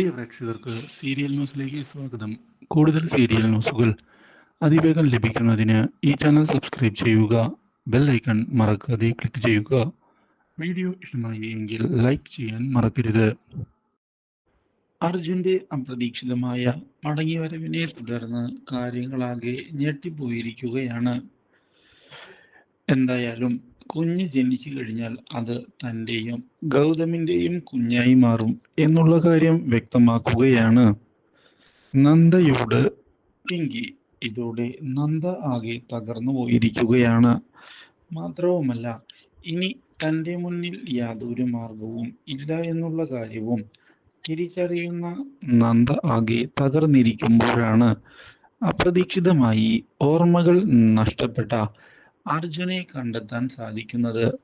പ്രിയ പ്രേക്ഷകർക്ക് സീരിയൽ ന്യൂസിലേക്ക് സ്വാഗതം. കൂടുതൽ സീരിയൽ ന്യൂസുകൾ അതിവേഗം ലഭിക്കുന്നതിന് ഈ ചാനൽ സബ്സ്ക്രൈബ് ചെയ്യുക ബെൽ ഐക്കൺ മറക്കാതെ ക്ലിക്ക് ചെയ്യുക. വീഡിയോ ഇഷ്ടമായി എങ്കിൽ ലൈക്ക് ചെയ്യാൻ മറക്കരുത്. അർജുന്റെ അപ്രതീക്ഷിതമായ മടങ്ങിവരവിനെ തുടർന്ന് കാര്യങ്ങളാകെ ഞെട്ടിപ്പോയിരിക്കുകയാണ്. എന്തായാലും കുഞ്ഞ് ജനിച്ചു കഴിഞ്ഞാൽ അത് തന്റെയും ഗൗതമിന്റെയും കുഞ്ഞായി മാറും എന്നുള്ള കാര്യം വ്യക്തമാക്കുകയാണ്. നന്ദയോട് പിങ്കി ഇതോടെ നന്ദ ആകെ തകർന്നു പോയിരിക്കുകയാണ്. മാത്രവുമല്ല ഇനി തന്റെ മുന്നിൽ യാതൊരു മാർഗവും ഇല്ല എന്നുള്ള കാര്യവും തിരിച്ചറിയുന്ന നന്ദ ആകെ തകർന്നിരിക്കുമ്പോഴാണ്. അപ്രതീക്ഷിതമായി ഓർമ്മകൾ നഷ്ടപ്പെട്ട അർജുനെ കണ്ടെത്താൻ സാധിക്കുന്നത്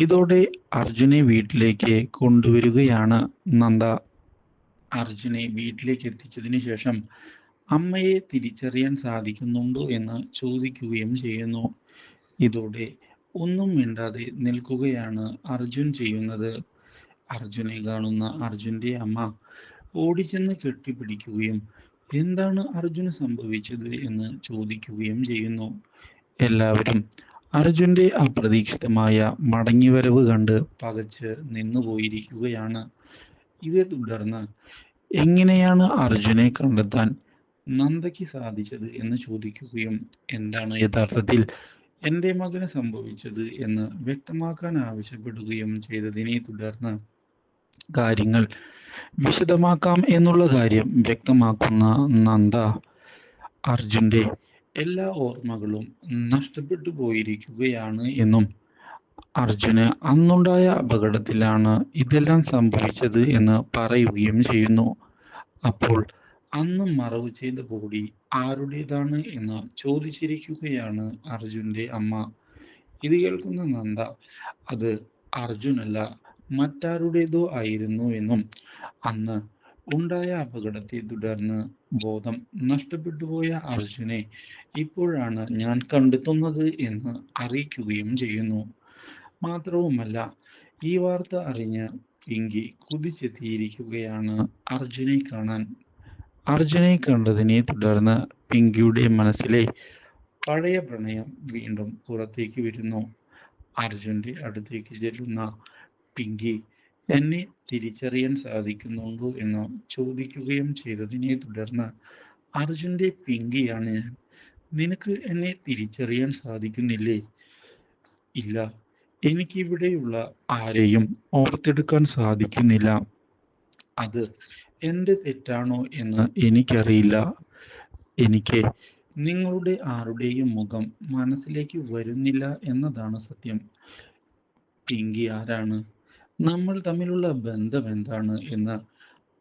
ഇതോടെ അർജുനെ വീട്ടിലേക്ക് കൊണ്ടുവരികയാണ് നന്ദ. അർജുനെ വീട്ടിലേക്ക് എത്തിച്ചതിന് ശേഷം അമ്മയെ തിരിച്ചറിയാൻ സാധിക്കുന്നുണ്ടോ എന്ന് ചോദിക്കുകയും ചെയ്യുന്നു. ഇതോടെ ഒന്നും മിണ്ടാതെ നിൽക്കുകയാണ് അർജുൻ ചെയ്യുന്നത്. അർജുനെ കാണുന്ന അർജുന്റെ അമ്മ ഓടിച്ചെന്ന് കെട്ടിപ്പിടിക്കുകയും എന്താണ് അർജുന് സംഭവിച്ചത്? എന്ന് ചോദിക്കുകയും ചെയ്യുന്നു. എല്ലാവരും അർജുന്റെ അപ്രതീക്ഷിതമായ മടങ്ങിവരവ് കണ്ട് പകച്ച് നിന്നുപോയിരിക്കുകയാണ്. ഇതേ തുടർന്ന് എങ്ങനെയാണ് അർജുനെ കണ്ടെത്താൻ നന്ദയ്ക്ക് സാധിച്ചത് എന്ന് ചോദിക്കുകയും എന്താണ് യഥാർത്ഥത്തിൽ എന്റെ മകന് സംഭവിച്ചത് എന്ന് വ്യക്തമാക്കാൻ ആവശ്യപ്പെടുകയും ചെയ്തതിനെ തുടർന്ന് കാര്യങ്ങൾ വിശദമാക്കാം എന്നുള്ള കാര്യം വ്യക്തമാക്കുന്ന നന്ദ അർജുന്റെ എല്ലാ ഓർമ്മകളും നഷ്ടപ്പെട്ടു പോയിരിക്കുകയാണ് എന്നും അർജുന് അന്നുണ്ടായ അപകടത്തിലാണ് ഇതെല്ലാം സംഭവിച്ചത് എന്ന് പറയുകയും ചെയ്യുന്നു. അപ്പോൾ അന്ന് മറവ് ചെയ്ത ബോഡി ആരുടേതാണ് എന്ന് ചോദിച്ചിരിക്കുകയാണ് അർജുന്റെ അമ്മ. ഇത് കേൾക്കുന്ന നന്ദ അത് അർജുനല്ല മറ്റാരുടേതോ ആയിരുന്നു എന്നും അന്ന് ഉണ്ടായ അപകടത്തെ തുടർന്ന് ബോധം നഷ്ടപ്പെട്ടുപോയ അർജുനെ ഇപ്പോഴാണ് ഞാൻ കണ്ടെത്തുന്നത് എന്ന് അറിയിക്കുകയും ചെയ്യുന്നു. മാത്രവുമല്ല ഈ വാർത്ത അറിഞ്ഞ് പിങ്കി കുതിച്ചെത്തിയിരിക്കുകയാണ് അർജുനെ കാണാൻ. അർജുനെ കണ്ടതിനെ തുടർന്ന് പിങ്കിയുടെ മനസ്സിലെ പഴയ പ്രണയം വീണ്ടും പുറത്തേക്ക് വരുന്നു. അർജുന്റെ അടുത്തേക്ക് ചെല്ലുന്ന പിങ്കി എന്നെ തിരിച്ചറിയാൻ സാധിക്കുന്നുണ്ടോ എന്ന് ചോദിക്കുകയും ചെയ്തതിനെ തുടർന്ന് അർജുന്റെ പിങ്കിയാണ് ഞാൻ. നിനക്ക് എന്നെ തിരിച്ചറിയാൻ സാധിക്കുന്നില്ലേ? ഇല്ല. എനിക്കിവിടെയുള്ള ആരെയും ഓർത്തെടുക്കാൻ സാധിക്കുന്നില്ല. അത് എന്റെ തെറ്റാണോ എന്ന് എനിക്കറിയില്ല. എനിക്ക് നിങ്ങളുടെ ആരുടെയും മുഖം മനസ്സിലേക്ക് വരുന്നില്ല എന്നതാണ് സത്യം. പിങ്കി ആരാണ്? നമ്മൾ തമ്മിലുള്ള ബന്ധം എന്താണ് എന്ന്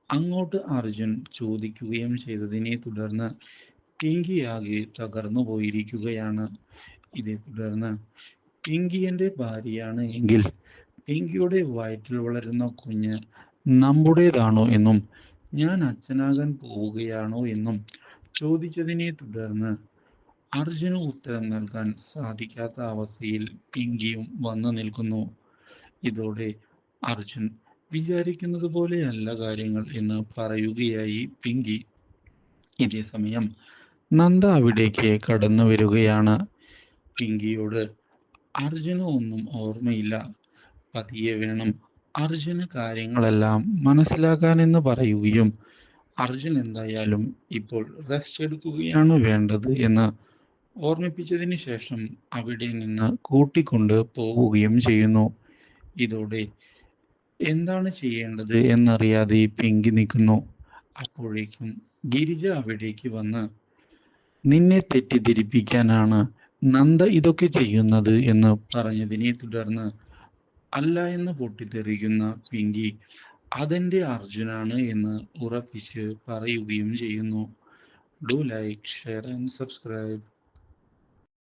അങ്ങോട്ട് അർജുൻ ചോദിക്കുകയും ചെയ്തതിനെ തുടർന്ന് പിങ്കി ആകെ തകർന്നു പോയിരിക്കുകയാണ്. ഇതേ തുടർന്ന് പിങ്കി എന്റെ ഭാര്യയാണ് എങ്കിൽ പിങ്കിയുടെ വയറ്റിൽ വളരുന്ന കുഞ്ഞ് നമ്മുടേതാണോ എന്നും ഞാൻ അച്ഛനാകാൻ പോവുകയാണോ എന്നും ചോദിച്ചതിനെ തുടർന്ന് അർജുന് ഉത്തരം നൽകാൻ സാധിക്കാത്ത അവസ്ഥയിൽ പിങ്കിയും വന്നു നിൽക്കുന്നു. ഇതോടെ അർജുൻ വിചാരിക്കുന്നത് പോലെയല്ല കാര്യങ്ങൾ എന്ന് പറയുകയായി പിങ്കി. ഇതേ സമയം നന്ദ അവിടേക്ക് കടന്നു വരികയാണ്. പിങ്കിയോട് അർജുന് ഒന്നും ഓർമ്മയില്ല. പതിയെ വേണം അർജുന് കാര്യങ്ങളെല്ലാം മനസ്സിലാക്കാൻ എന്ന് പറയുകയും അർജുൻ എന്തായാലും ഇപ്പോൾ റെസ്റ്റ് എടുക്കുകയാണ് വേണ്ടത് എന്ന് ഓർമ്മിപ്പിച്ചതിന് ശേഷം അവിടെ നിന്ന് കൂട്ടിക്കൊണ്ട് പോവുകയും ചെയ്യുന്നു. ഇതോടെ എന്താണ് ചെയ്യേണ്ടത് എന്നറിയാതെ പിങ്കി നിൽക്കുന്നു. അപ്പോഴേക്കും ഗിരിജ അവിടേക്ക് വന്ന് നിന്നെ തെറ്റിദ്ധരിപ്പിക്കാനാണ് നന്ദ ഇതൊക്കെ ചെയ്യുന്നത് എന്ന് പറഞ്ഞതിനെ തുടർന്ന് അല്ല എന്ന് പൊട്ടിത്തെറിക്കുന്ന പിങ്കി അതെന്റെ അർജുനാണ് എന്ന് ഉറപ്പിച്ച് പറയുകയും ചെയ്യുന്നു. Do like share and subscribe